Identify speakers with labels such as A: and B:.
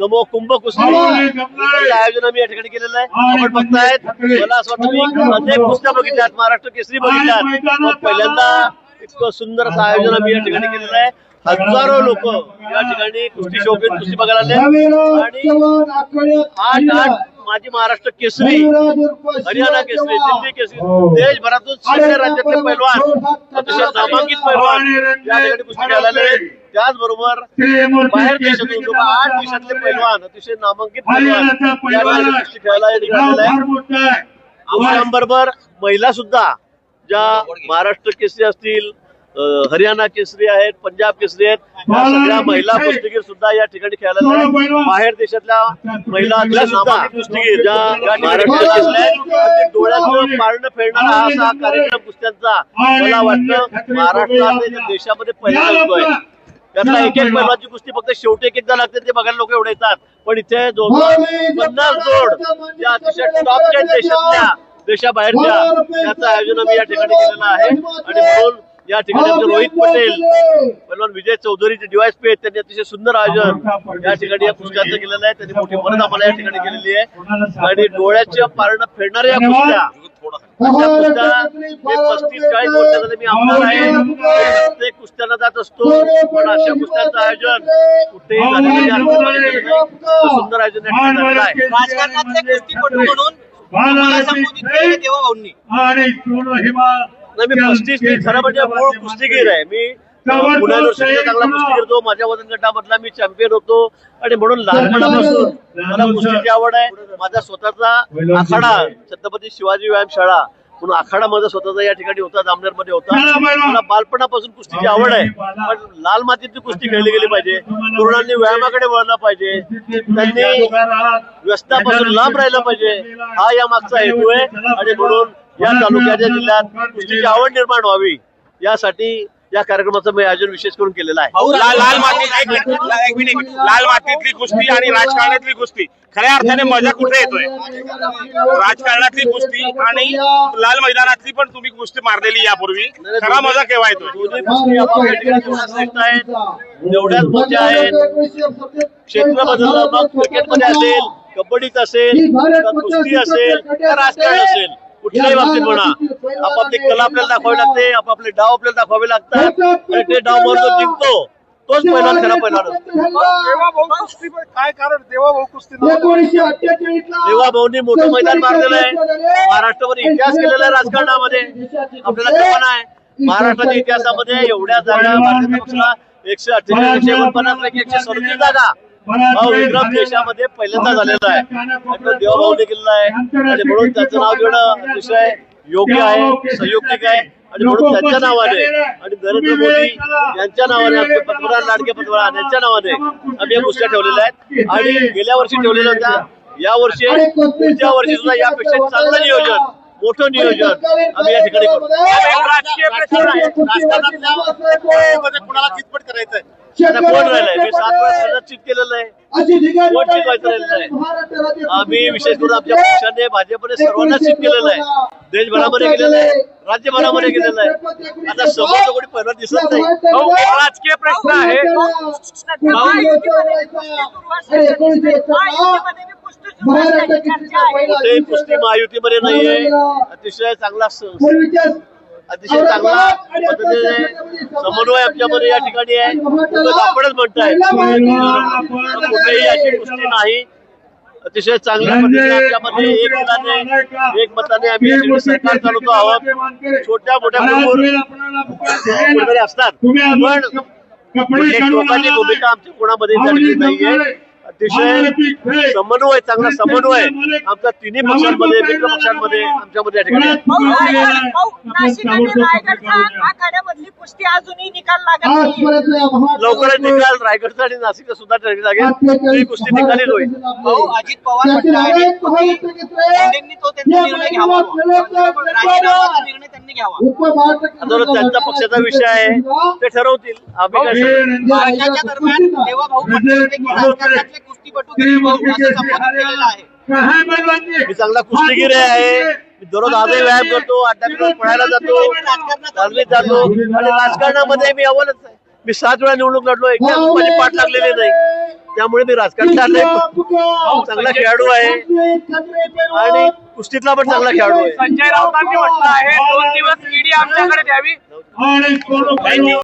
A: नमो कुंभ कुस्ती आयोजन आम्ही या ठिकाणी केलेलं आहे. आपण बघतायत. मला असं वाटतं मी अनेक कुस्त्या बघितल्यात. महाराष्ट्र केसरी बघितल्यात. पहिल्यांदा इतकं सुंदर असं आयोजन आम्ही या ठिकाणी केलेलं आहे. हजारो लोक या ठिकाणी कुस्ती शौकीन कुस्ती बघायला आले आणि आठ आठ माझी महाराष्ट्र केसरी हरियाणा केसरी दिल्ली केसरी देशभरातून सगळ्या राज्यातले पैलवान अतिशय नामांकित पैलवान या ठिकाणी कुस्ती खेळायला आले त्याचबरोबर बाहेर देशातून जवळ आठ देशातले पैलवान अतिशय नामांकित पैलवान खेळायला आलेले आहे. आमच्याबरोबर महिला सुद्धा ज्या महाराष्ट्र केसरी असतील हरियाणा केसरी आहेत पंजाब केसरी आहेत. या सगळ्या महिला कुस्तीगीर सुद्धा या ठिकाणी खेळायला. बाहेर देशातल्या महिला कुस्तीगीर ज्या डोळ्यातलं पारणं फेडणारा हा असा कार्यक्रम कुस्त्यांचा. मला वाटतं महाराष्ट्रात देशामध्ये पहिला होतोय त्यातला एक एक पैलवानची कुस्ती फक्त शेवटी एक एकदा लागते ते बघायला लोक एवढे येतात. पण इथे जवळजवळ पन्नास जोड या अतिशय टॉपच्या देशातल्या देशाबाहेरच्या त्याचं आयोजन आम्ही या ठिकाणी केलेलं आहे. आणि म्हणून या ठिकाणी आमचे रोहित पटेल पैलवान विजय चौधरीचे डिवाइस पे त्यांनी अतिशय सुंदर आयोजन या ठिकाणी या कुस्त्याचं केलेलं आहे. त्यांनी मोठी मदत आम्हाला या ठिकाणी केलेली आहे. आणि डोळ्याच्या पारणं फेडणाऱ्या या कुस्त्या. पस्तीस चाळीस वर्ष झाले मी आमदार आहे. प्रत्येक कुस्त्यांना जात असतो. पण अशा कुस्त्यांचं आयोजन कुठेही सुंदर आयोजन या ठिकाणी झालेलं आहे.
B: राजकारणातले कुस्तीपटू म्हणून देवा भाऊंनी
C: आणि सोनं हिमा
A: नाही मी पस्तीस मी खरं म्हणजे मूळ कुस्तीगीर आहे. मी पुण्या युनिव्हर्सिटीचा चांगला कुस्तीगीर होतो माझ्या वजन गटामधला मी चॅम्पियन होतो. आणि म्हणून लहानपणापासून मला कुस्तीची आवड आहे. माझा स्वतःचा आखाडा छत्रपती शिवाजी व्यायाम शाळा. म्हणून आखाडा माझा स्वतःचा या ठिकाणी होता जामनेरमध्ये होता मला बालपणापासून कुस्तीची आवड आहे. पण लाल मातीतली कुस्ती खेळली गेली पाहिजे. तरुणांनी व्यायामाकडे वळलं पाहिजे. त्यांनी व्यस्तापासून लांब राहिलं पाहिजे. हा या मागचा हेतू आहे. आणि म्हणून या तालुक्याच्या जिल्ह्यात कुस्तीची आवड निर्माण व्हावी यासाठी या कार्यक्रमाचं मी आयोजन विशेष करून केलेलं आहे.
D: लाल लाल माती एक मिनिट, एक. लाल मातीतली कुस्ती आणि राजकारणातली कुस्ती. खऱ्या अर्थाने मजा कुठे येतोय? राजकारणातली कुस्ती आणि लाल मैदानातली पण तुम्ही कुस्ती मारलेली यापूर्वी. खरा मजा केव्हा येतोय?
A: दोन्ही कुस्ती आपापल्या ठिकाणी तेवढ्याच श्रेष्ठ आहेत. तेवढ्याच मोठ्या आहेत क्षेत्र बदललं मग क्रिकेटमध्ये असेल कबड्डीत असेल का कुस्ती असेल का राजकारण असेल. कुठल्याही बाबतीत म्हणा. आपापली कला आपल्याला दाखवावी लागते आपापले डाव आपल्याला दाखवावे लागतात आणि ते डाव म्हणून जो जिंकतो तोच पहिला खरा पहिला
D: काय कारण? देवा भाऊ कुस्ती
A: देवा भाऊनी मोठं मैदान मारलेलं आहे. महाराष्ट्रामध्ये इतिहास केलेला आहे राजकारणामध्ये. आपल्याला कल्पना आहे. महाराष्ट्राच्या इतिहासामध्ये एवढ्या जागा भारतीय पक्षाला एकशे अठ्ठेचाळीस एकशे एकोणपन्नास पैकी एकशे सदतीस जागा. हा विक्रम देशामध्ये पहिल्यांदा झालेला आहे. त्यातलं देवाभाऊ देखील आहे. आणि म्हणून त्याचं नाव घेणं अतिशय योग्य आहे संयुक्तिक आहे. आणि म्हणून त्यांच्या नावाने आणि नरेंद्र मोदी यांच्या नावाने आमचे पंतप्रधान लाडके पंतप्रधान यांच्या नावाने आम्ही या कुस्त्या ठेवलेल्या आहेत. आणि गेल्या वर्षी ठेवलेल्या होत्या या वर्षी पुढच्या वर्षी सुद्धा यापेक्षा चांगलं नियोजन मोठं नियोजन आम्ही या ठिकाणी करू.
D: राजकीय प्रश्न आहे राजकारणातल्या कुस्तीमध्ये कुणाला चितपट करायचंय?
A: आता कोण राहिलंय? मी सात वेळा केलेलं आहे. कोण चितवायचं राहिलेलं आहे? आम्ही विशेष करून आमच्या पक्षाने भाजपने सर्वांना चित केलेलं आहे. देशभरामध्ये केलेलं आहे. राज्यभरामध्ये केलेलं आहे. आता समोर कोणी पहिला दिसत नाही.
D: राजकीय प्रश्न आहे.
A: कुठेही कुस्ती महायुतीमध्ये नाहीये. अतिशय चांगला अतिशय चांगला पद्धतीने समन्वय आमच्यामध्ये या ठिकाणी आहे आपणच म्हणताय कुठेही अशी कुस्ती नाही अतिशय चांगल्या पद्धतीने आमच्यामध्ये एक मताने एक मताने आम्ही सरकार चालवतो आहोत छोट्या मोठ्या असतात पण लोकांची भूमिका आमच्या कोणामध्ये झालेली नाहीये अतिशय समन्वय चांगला समन्वय. आमच्या तिन्ही पक्षांमध्ये मित्र पक्षांमध्ये आमच्यामध्ये या ठिकाणी.
B: कुस्ती अजूनही निकाल लागत नाही.
A: लवकरच निकाल रायगडचा आणि नाशिकचा सुद्धा ठरली लागेल ही कुस्ती निकाली होईल.
B: अजित पवार म्हणतायत तुम्ही शिंदेंनी तो त्यांचा निर्णय घ्यावा. राजीनामाचा निर्णय त्यांनी घ्यावा.
A: आता त्यांचा पक्षाचा विषय आहे ते ठरवतील. आम्ही मी चांगला कुस्तीगीर आहे. मी दररोज आजही व्यायाम करतो अड्डा पळायला जातो चालवीत जातो. आणि राजकारणामध्ये मी अव्वलच आहे. मी सात वेळा निवडणूक लढलो एकदा माझी पाठ लागलेली नाही. त्यामुळे मी राजकारणात एक चांगला खेळाडू आहे. आणि कुस्तीतला पण चांगला खेळाडू आहे.
C: संजय राऊतांनी म्हटलं आहे दोन दिवस ईडी आमच्याकडे द्यावी.
D: थँक्यू